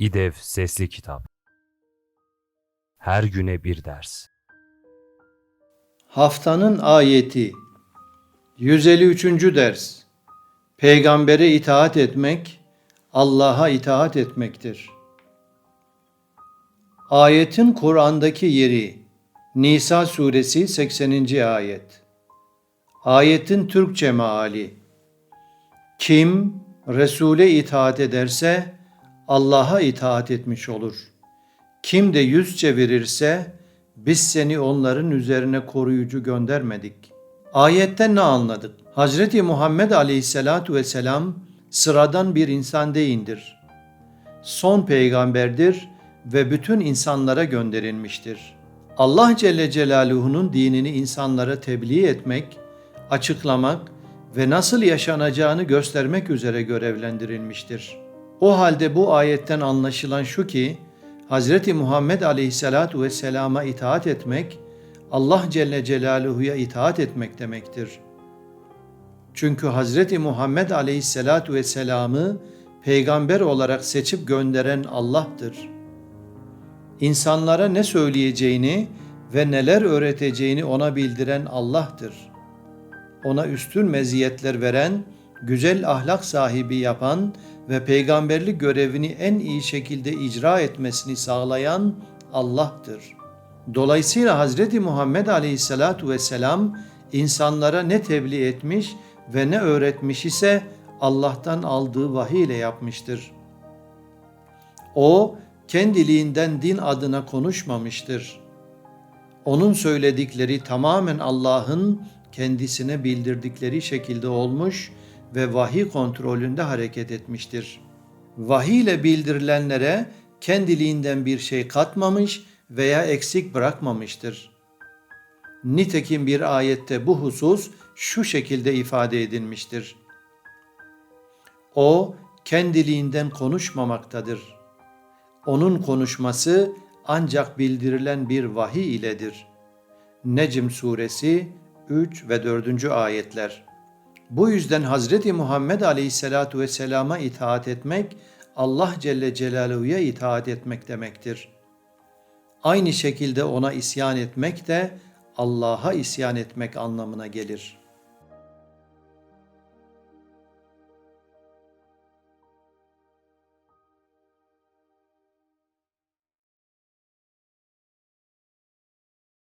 İDEV Sesli Kitap Her güne bir ders Haftanın ayeti 153. ders Peygambere itaat etmek Allah'a itaat etmektir. Ayetin Kur'an'daki yeri Nisa suresi 80. ayet. Ayetin Türkçe meali Kim Resul'e itaat ederse Allah'a itaat etmiş olur. Kim de yüz çevirirse biz seni onların üzerine koruyucu göndermedik. Ayetten ne anladık? Hazreti Muhammed Aleyhisselatu Vesselam sıradan bir insan değildir. Son peygamberdir ve bütün insanlara gönderilmiştir. Allah Celle Celaluhu'nun dinini insanlara tebliğ etmek, açıklamak ve nasıl yaşanacağını göstermek üzere görevlendirilmiştir. O halde bu ayetten anlaşılan şu ki, Hz. Muhammed Aleyhisselatu Vesselam'a itaat etmek, Allah Celle Celaluhu'ya itaat etmek demektir. Çünkü Hz. Muhammed Aleyhisselatu Vesselam'ı peygamber olarak seçip gönderen Allah'tır. İnsanlara ne söyleyeceğini ve neler öğreteceğini ona bildiren Allah'tır. Ona üstün meziyetler veren, güzel ahlak sahibi yapan ve peygamberlik görevini en iyi şekilde icra etmesini sağlayan Allah'tır. Dolayısıyla Hazreti Muhammed Aleyhisselatu Vesselam insanlara ne tebliğ etmiş ve ne öğretmiş ise Allah'tan aldığı vahiy ile yapmıştır. O kendiliğinden din adına konuşmamıştır. Onun söyledikleri tamamen Allah'ın kendisine bildirdikleri şekilde olmuş ve vahiy kontrolünde hareket etmiştir. Vahiy ile bildirilenlere kendiliğinden bir şey katmamış veya eksik bırakmamıştır. Nitekim bir ayette bu husus şu şekilde ifade edilmiştir. O kendiliğinden konuşmamaktadır. Onun konuşması ancak bildirilen bir vahiy iledir. Necm suresi 3 ve 4. ayetler. Bu yüzden Hazreti Muhammed Aleyhisselatu Vesselam'a itaat etmek, Allah Celle Celaluhu'ya itaat etmek demektir. Aynı şekilde ona isyan etmek de Allah'a isyan etmek anlamına gelir.''